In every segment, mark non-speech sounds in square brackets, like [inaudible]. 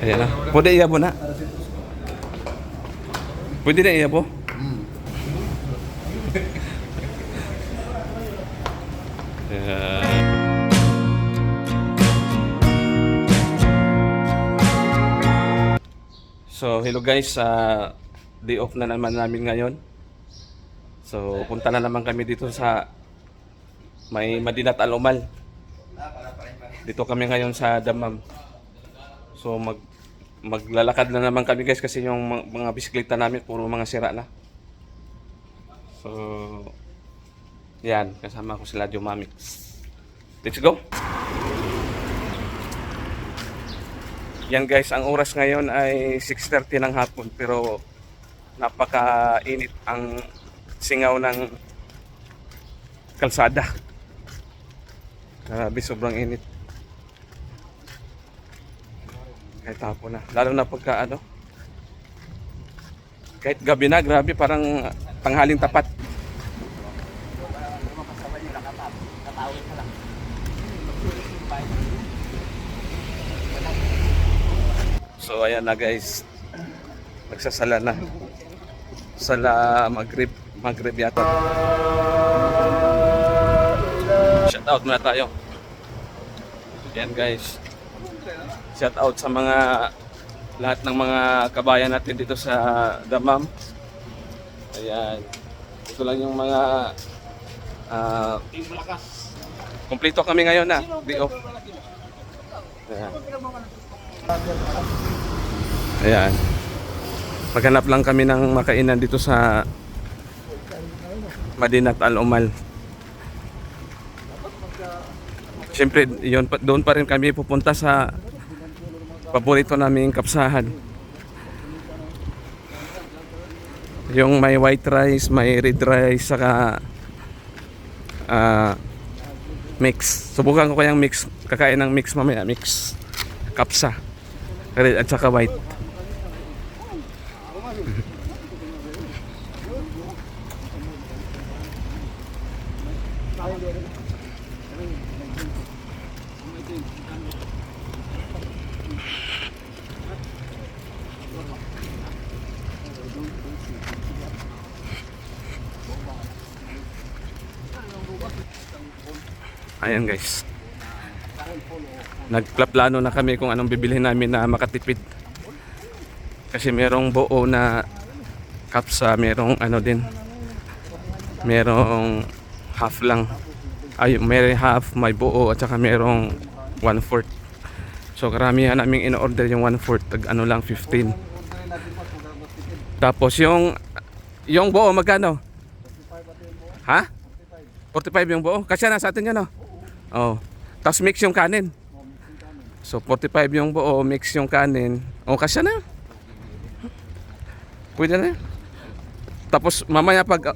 Ayan na. Pwede iya na. Pwede na iya po? Ayan. So, hello guys. Uh, day off na naman namin ngayon. So, punta na naman kami dito sa may Madinat Alumal. Dito kami ngayon sa Damam. So, mag maglalakad na naman kami guys kasi yung mga, bisikleta namin puro mga sira na. So, yan. Kasama ko sila Jomamix. Let's go! Yan guys, ang oras ngayon ay 6.30 ng hapon pero napaka-init ang singaw ng kalsada. Grabe, sobrang init. Kahit hapon na. Lalo na pagka ano, kahit gabi na, grabe, parang tanghaling tapat. So ayan na guys. Nagsasala na. Sala Maghrib. Maghrib yata. Shout out muna tayo. Ayan guys. Shout out sa mga lahat ng mga kabayan natin dito sa Damam. Ayan. Ito lang yung mga ah Kompleto kami ngayon na. Day off. Ayan. Ayan. Maghanap lang kami ng makainan dito sa Madinat Al-Umal. Siyempre, yun, doon pa rin kami pupunta sa paborito naming kapsahan. Yung may white rice, may red rice, saka ah, mix. Subukan ko kayang mix. Kakain ng mix mamaya. Mix. Kapsa. Red at saka white. [laughs] Ayan guys. Nagplaplano na kami kung anong bibilhin namin na makatipid. Kasi merong buo na kapsa, merong ano din. Merong half lang. Ay, may half, may buo at saka merong one fourth. So karamihan naming in-order yung one fourth, tag ano lang 15. Tapos yung yung buo magkano? Ha? 45 yung buo. Kasi na sa atin yan, no? Oh. Tapos mix yung kanin. So 45 yung buo, mix yung kanin. Oh, kasya na. Pwede na. Tapos mamaya pag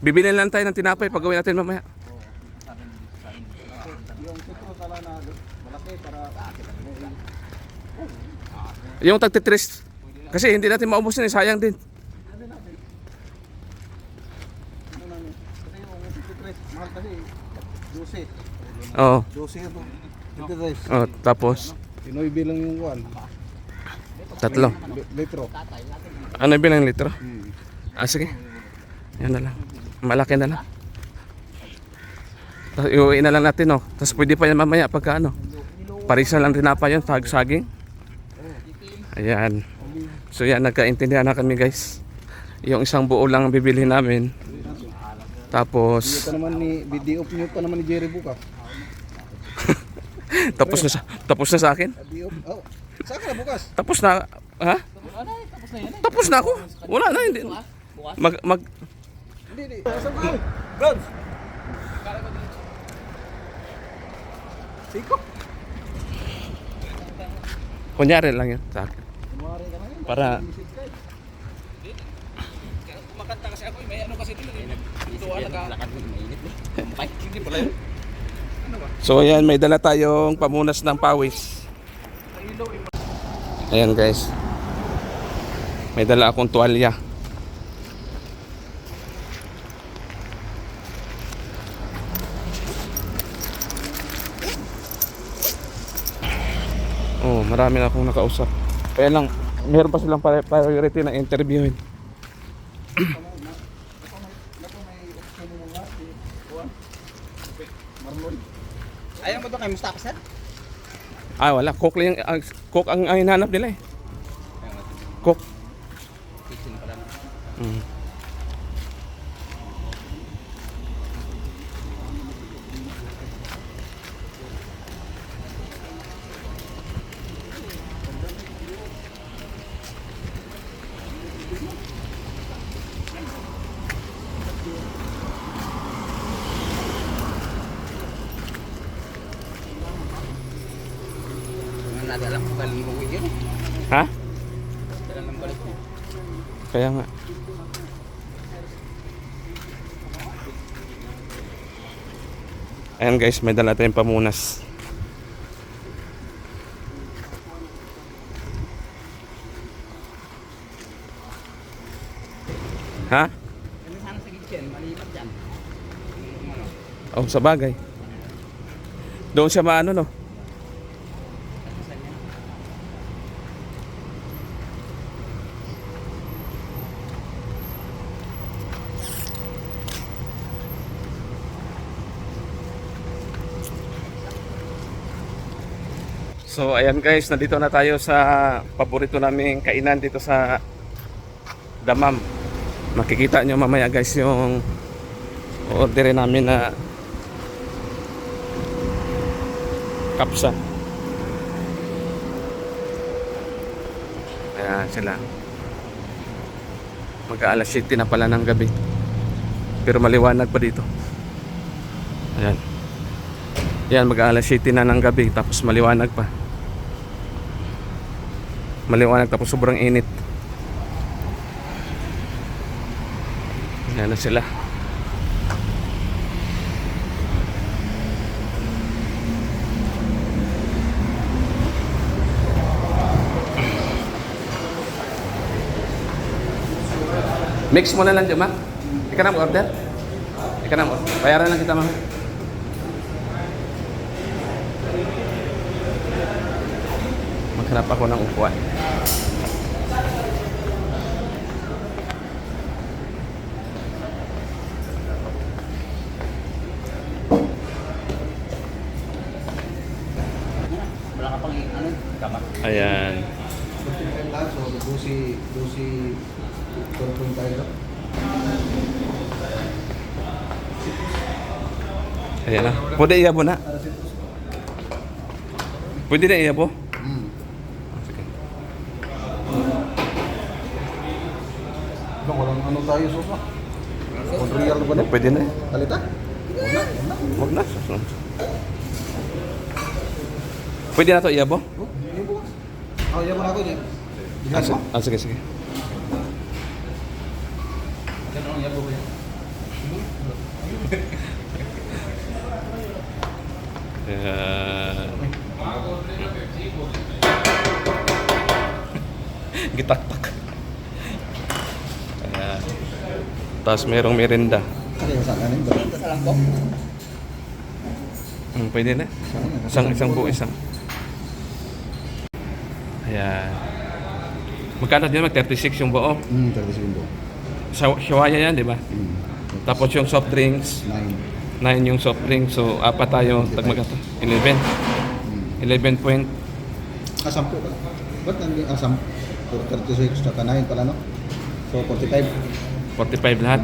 bibili lang tayo ng tinapay pag gawin natin mamaya. Yung tagtitris kasi hindi natin maubos yun, eh, sayang din. Oo. 12 ito. Ito guys. Oh, tapos Pinoy bilang yung kuwan. tatlo. Li- Litro. Ano bilang litro? Hmm. Ah, sige. Yan na lang. Malaki na lang. Tapos iuwi na lang natin, no? Tapos pwede pa yan mamaya pagka ano. Parisa lang tinapa yun, sag saging. Ayan. So yan, nagkaintindihan na kami guys. Yung isang buo lang ang bibili namin. Tapos, Ito naman ni BD off niyo pa naman ni Jerry Buka. Tapos na sa, tapos na sa akin. Off. Oh. Saan ka na bukas? Tapos na, ha? Tapos na ako. Wala na, hindi. Mag, mag, Hindi, hindi. Saan ka? Bronze. Siko. kunyari lang yan sa akin. Na. Para, Kumakanta kasi ako, may ano kasi dito eh. Ito ah, naka... So ayan, may dala tayong pamunas ng pawis. Ayan guys. May dala akong tuwalya. Oo, marami na akong nakausap. Kaya lang, meron pa silang pri- priority na interviewin. Ayaw mo doon kay Mustafa sir? Ah, wala. Coke lang ang- coke ang, ang hinahanap nila eh. Coke. Mm. Alam kung galing mo yun. Ha? Dala ng balik mo. Kaya nga. Ayan guys, may dala tayong pamunas. Ha? Ano sana sa kitchen? Malipat dyan. Oh, sa bagay. Doon siya maano no? So ayan guys, nandito na tayo sa paborito naming kainan dito sa Damam. Makikita nyo mamaya guys yung orderin namin na kapsa. Ayan sila. Mag-aalas 7 na pala ng gabi. Pero maliwanag pa dito. Ayan. Yan, mag-aalas 7 na ng gabi tapos maliwanag pa. Maliwanag tapos sobrang init. Yan na sila. Mix mo na lang dyan, ma. Ika na order. Ika na order. Bayaran lang kita, mama. Maghanap ako ng upuan. Ano? Ayan. So, dosi, turpun tayo. Ayan na. Pwede iya po na. Pwede na iya po. Hmm. Sige. Ito, walang ano tayo sopa. Kung real ba na? Pwede na. Talita? Huwag na. Pwede na to iya po. Oh, yun po. Oh, yan mo na ako dyan. Ah, sige. Ah, sige, sige. Ganun ang yabo ba yan? Ayan. Gitaktak. Ayan. Tapos merong merenda. Ano yung langkok. Hmm, pwede na. Isang, isang buo, isang. Ayan. Magkano din mag 36 yung buo? Hmm, 30 segundo. Sa Shawaya yan, di ba? Hmm. Tapos yung soft drinks, 9. 9 yung soft drinks. So, apat tayo. Tagmagato. 11. Hmm. 11 point. Ah, 10 pala. Ba't nandun? Ah, 10. 36 tsaka 9 pala, no? So, 45. 45 lahat.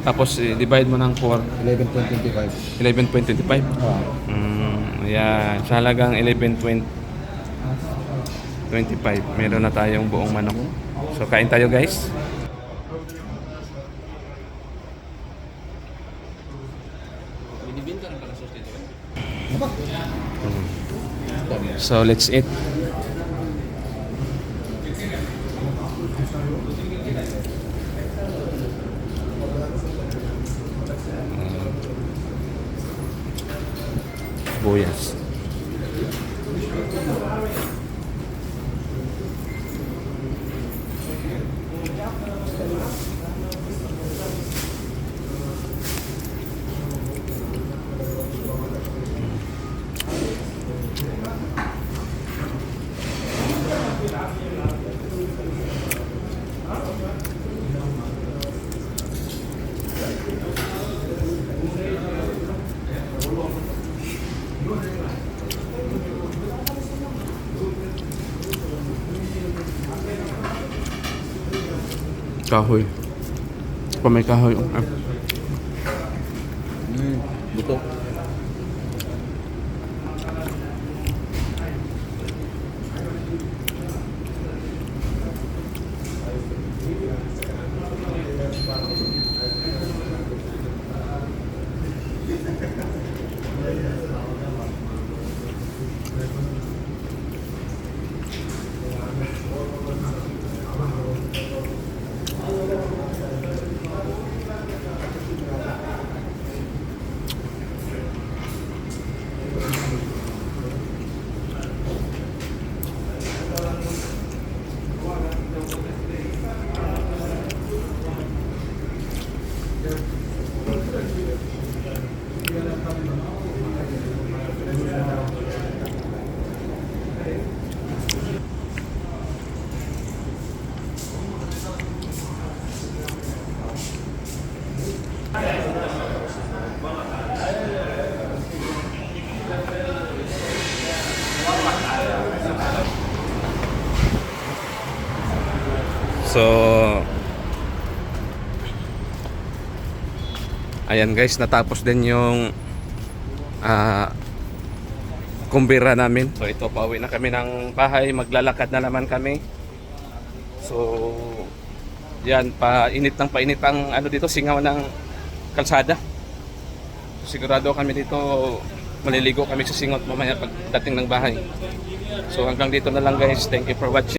Tapos, eh, divide mo ng 4. 11.25. 11.25. Ah. Mm, ayan. Sa halagang 11.25. Meron na tayong buong manok. So, kain tayo guys. Eh. So, let's eat. Kahoy. Pa may kahoy. Ah. Hmm, buto. So Ayan guys, natapos din yung ah kumbira namin. So ito, pauwi na kami ng bahay, maglalakad na naman kami. So yan, painit ng painit ang ano dito, singaw ng kalsada. Sigurado kami dito maliligo kami sa singot mamaya pagdating ng bahay. So hanggang dito na lang guys. Thank you for watching.